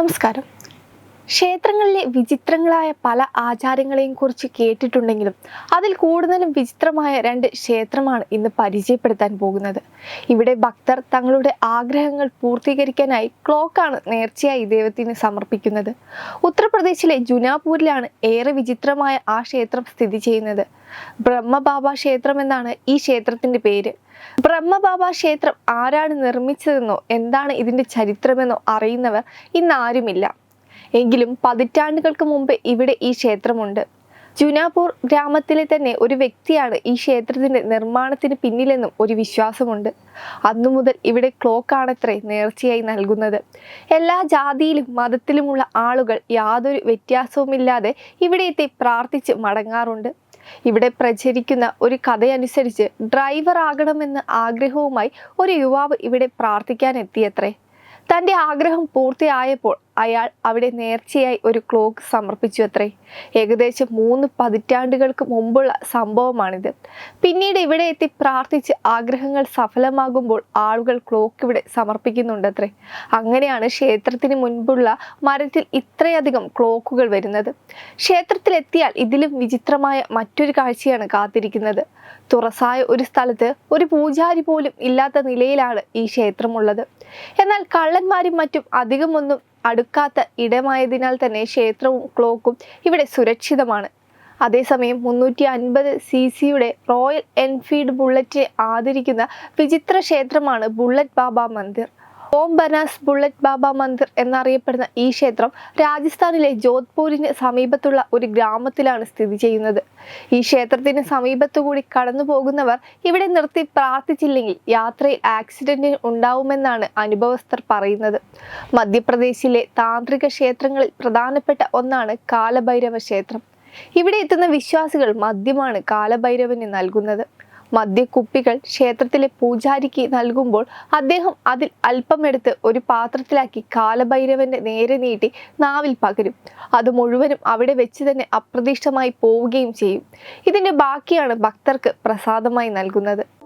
നമസ്കാരം ക്ഷേത്രങ്ങളിലെ വിചിത്രങ്ങളായ പല ആചാരങ്ങളെയും കുറിച്ച് കേട്ടിട്ടുണ്ടെങ്കിലും അതിൽ കൂടുതലും വിചിത്രമായ രണ്ട് ക്ഷേത്രമാണ് ഇന്ന് പരിചയപ്പെടുത്താൻ പോകുന്നത്. ഇവിടെ ഭക്തർ തങ്ങളുടെ ആഗ്രഹങ്ങൾ പൂർത്തീകരിക്കാനായി ക്ലോക്കാണ് നേർച്ചയായി ദൈവത്തിന് സമർപ്പിക്കുന്നത്. ഉത്തർപ്രദേശിലെ ജുനാപൂരിലാണ് ഏറെ വിചിത്രമായ ആ ക്ഷേത്രം സ്ഥിതി ചെയ്യുന്നത്. ബ്രഹ്മബാബ ക്ഷേത്രം എന്നാണ് ഈ ക്ഷേത്രത്തിന്റെ പേര്. ബ്രഹ്മബാബ ക്ഷേത്രം ആരാണ് നിർമ്മിച്ചതെന്നോ എന്താണ് ഇതിന്റെ ചരിത്രമെന്നോ അറിയുന്നവർ ഇന്ന് ആരുമില്ല. എങ്കിലും പതിറ്റാണ്ടുകൾക്ക് മുമ്പ് ഇവിടെ ഈ ക്ഷേത്രമുണ്ട്. ജുനാപൂർ ഗ്രാമത്തിലെ തന്നെ ഒരു വ്യക്തിയാണ് ഈ ക്ഷേത്രത്തിന്റെ നിർമ്മാണത്തിന് പിന്നിലെന്നും ഒരു വിശ്വാസമുണ്ട്. അന്നു മുതൽ ഇവിടെ ക്ലോക്കാണത്രേ നേർച്ചയായി നൽകുന്നത്. എല്ലാ ജാതിയിലും മതത്തിലുമുള്ള ആളുകൾ യാതൊരു വ്യത്യാസവുമില്ലാതെ ഇവിടെ എത്തി പ്രാർത്ഥിച്ച് മടങ്ങാറുണ്ട്. ഇവിടെ പ്രചരിക്കുന്ന ഒരു കഥയനുസരിച്ച് ഡ്രൈവർ ആകണമെന്ന ആഗ്രഹവുമായി ഒരു യുവാവ് ഇവിടെ പ്രാർത്ഥിക്കാൻ എത്തിയത്രേ തന്റെ ആഗ്രഹം പൂർത്തിയായപ്പോൾ അയാൾ അവിടെ നേർച്ചയായി ഒരു ക്ലോക്ക് സമർപ്പിച്ചു അത്രേ. ഏകദേശം മൂന്ന് പതിറ്റാണ്ടുകൾക്ക് മുമ്പുള്ള സംഭവമാണിത്. പിന്നീട് ഇവിടെ എത്തി പ്രാർത്ഥിച്ച് ആഗ്രഹങ്ങൾ സഫലമാകുമ്പോൾ ആളുകൾ ക്ലോക്ക് ഇവിടെ സമർപ്പിക്കുന്നുണ്ടത്രേ അങ്ങനെയാണ് ക്ഷേത്രത്തിന് മുൻപുള്ള മരത്തിൽ ഇത്രയധികം ക്ലോക്കുകൾ വരുന്നത്. ക്ഷേത്രത്തിലെത്തിയാൽ ഇതിലും വിചിത്രമായ മറ്റൊരു കാഴ്ചയാണ് കാത്തിരിക്കുന്നത്. തുറസായ ഒരു സ്ഥലത്ത് ഒരു പൂജാരി പോലും ഇല്ലാത്ത നിലയിലാണ് ഈ ക്ഷേത്രമുള്ളത്. എന്നാൽ കള്ളന്മാരും മറ്റും അധികമൊന്നും അടുക്കാത്ത ഇടമായതിനാൽ തന്നെ ക്ഷേത്രവും ക്ലോക്കും ഇവിടെ സുരക്ഷിതമാണ്. അതേസമയം മുന്നൂറ്റി അൻപത് സി സിയുടെ റോയൽ എൻഫീൽഡ് ബുള്ളറ്റിനെ ആദരിക്കുന്ന വിചിത്ര ക്ഷേത്രമാണ് ബുള്ളറ്റ് ബാബ മന്ദിർ. ഓം ബനാസ് ബുള്ളറ്റ് ബാബ മന്ദിർ എന്നറിയപ്പെടുന്ന ഈ ക്ഷേത്രം രാജസ്ഥാനിലെ ജോധ്പൂരിന് സമീപത്തുള്ള ഒരു ഗ്രാമത്തിലാണ് സ്ഥിതി ചെയ്യുന്നത്. ഈ ക്ഷേത്രത്തിന് സമീപത്തുകൂടി കടന്നു പോകുന്നവർ ഇവിടെ നിർത്തി പ്രാർത്ഥിച്ചില്ലെങ്കിൽ യാത്രയിൽ ആക്സിഡന്റ് ഉണ്ടാവുമെന്നാണ് അനുഭവസ്ഥർ പറയുന്നത്. മധ്യപ്രദേശിലെ താന്ത്രിക ക്ഷേത്രങ്ങളിൽ പ്രധാനപ്പെട്ട ഒന്നാണ് കാലഭൈരവ ക്ഷേത്രം. ഇവിടെ എത്തുന്ന വിശ്വാസികൾ മദ്യമാണ് കാലഭൈരവന് നൽകുന്നത്. മദ്യക്കുപ്പികൾ ക്ഷേത്രത്തിലെ പൂജാരിക്ക് നൽകുമ്പോൾ അദ്ദേഹം അതിൽ അല്പമെടുത്ത് ഒരു പാത്രത്തിലാക്കി കാലഭൈരവന്റെ നേരെ നീട്ടി നാവിൽ പകരും. അത് മുഴുവനും അവിടെ വെച്ച് തന്നെ അപ്രതീക്ഷിതമായി പോവുകയും ചെയ്യും. ഇതിന്റെ ബാക്കിയാണ് ഭക്തർക്ക് പ്രസാദമായി നൽകുന്നത്.